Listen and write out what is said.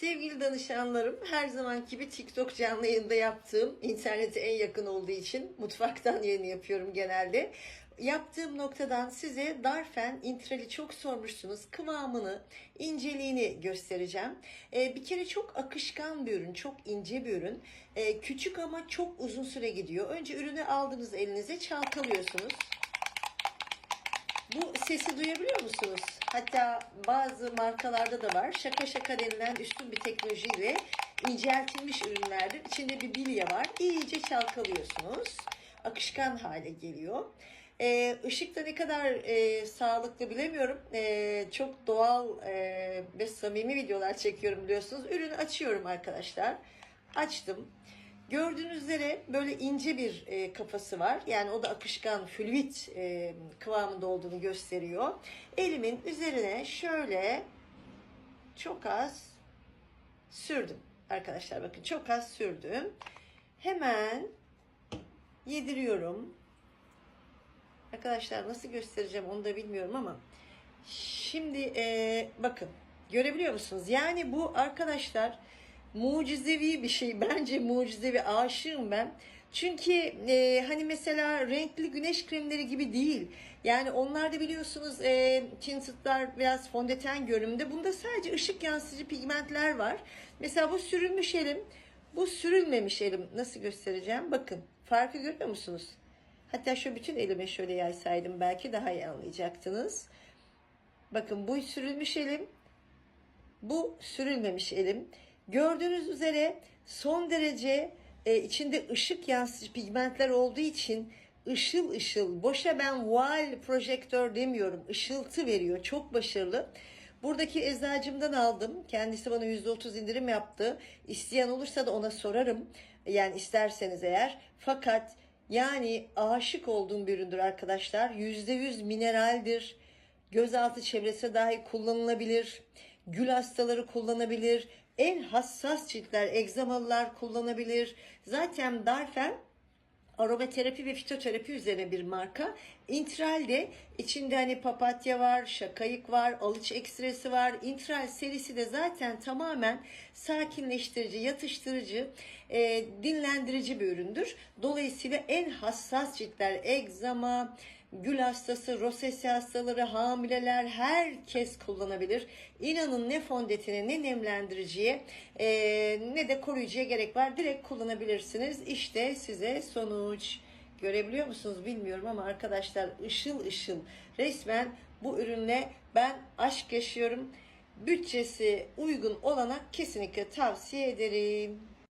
Sevgili danışanlarım, her zamanki gibi TikTok canlı yayında yaptığım, internete en yakın olduğu için mutfaktan yayın yapıyorum genelde. Yaptığım noktadan size Darfen intrali çok sormuşsunuz. Kıvamını, inceliğini göstereceğim. Ee, bir kere çok akışkan bir ürün, çok ince bir ürün. Ee, küçük ama çok uzun süre gidiyor. Önce ürünü aldınız elinize, çalkalıyorsunuz. Bu sesi duyabiliyor musunuz? Hatta bazı markalarda da var. Şaka şaka denilen üstün bir teknolojiyle inceltilmiş ürünlerdir. İçinde bir bilye var. İyice çalkalıyorsunuz. Akışkan hale geliyor. Ee, ışıkta ne kadar e, sağlıklı bilemiyorum. Ee, çok doğal e, ve samimi videolar çekiyorum biliyorsunuz. Ürünü açıyorum arkadaşlar. Açtım. Gördüğünüz üzere böyle ince bir e, kafası var. Yani o da akışkan, fluid e, kıvamında olduğunu gösteriyor. Elimin üzerine şöyle çok az sürdüm. Arkadaşlar bakın çok az sürdüm. Hemen yediriyorum. Arkadaşlar nasıl göstereceğim onu da bilmiyorum ama şimdi e, bakın görebiliyor musunuz? Yani bu arkadaşlar mucizevi bir şey. Bence mucizevi. Aşığım ben. Çünkü e, hani mesela renkli güneş kremleri gibi değil. Yani onlarda biliyorsunuz e, tintedlar biraz fondöten görünümde. Bunda sadece ışık yansıtıcı pigmentler var. Mesela bu sürülmüş elim. Bu sürülmemiş elim. Nasıl göstereceğim? Bakın. Farkı görüyor musunuz? Hatta şu bütün elime şöyle yaysaydım belki daha iyi anlayacaktınız. Bakın bu sürülmüş elim. Bu sürülmemiş elim. Gördüğünüz üzere son derece e, içinde ışık yansıtıcı pigmentler olduğu için ışıl ışıl. Boşa ben wall projektör demiyorum. Işıltı veriyor. Çok başarılı. Buradaki eczacımdan aldım. Kendisi bana %30 indirim yaptı. İsteyen olursa da ona sorarım. Yani isterseniz eğer. Fakat yani aşık olduğum bir üründür arkadaşlar. %100 mineraldir. Gözaltı çevresine dahi kullanılabilir. Gül hastaları kullanabilir. En hassas ciltler, egzamalılar kullanabilir. Zaten Darfen aromaterapi ve fitoterapi üzerine bir marka. Intral de içinde hani papatya var, şakayık var, alıç ekstresi var. Intral serisi de zaten tamamen sakinleştirici, yatıştırıcı, e, dinlendirici bir üründür. Dolayısıyla en hassas ciltler, egzama, gül hastası, rosesi hastaları, hamileler herkes kullanabilir. İnanın ne fondötene ne nemlendiriciye e, ne de koruyucuya gerek var. Direkt kullanabilirsiniz. İşte size sonuç. Görebiliyor musunuz bilmiyorum ama arkadaşlar ışıl ışıl resmen bu ürünle ben aşk yaşıyorum. Bütçesi uygun olana kesinlikle tavsiye ederim.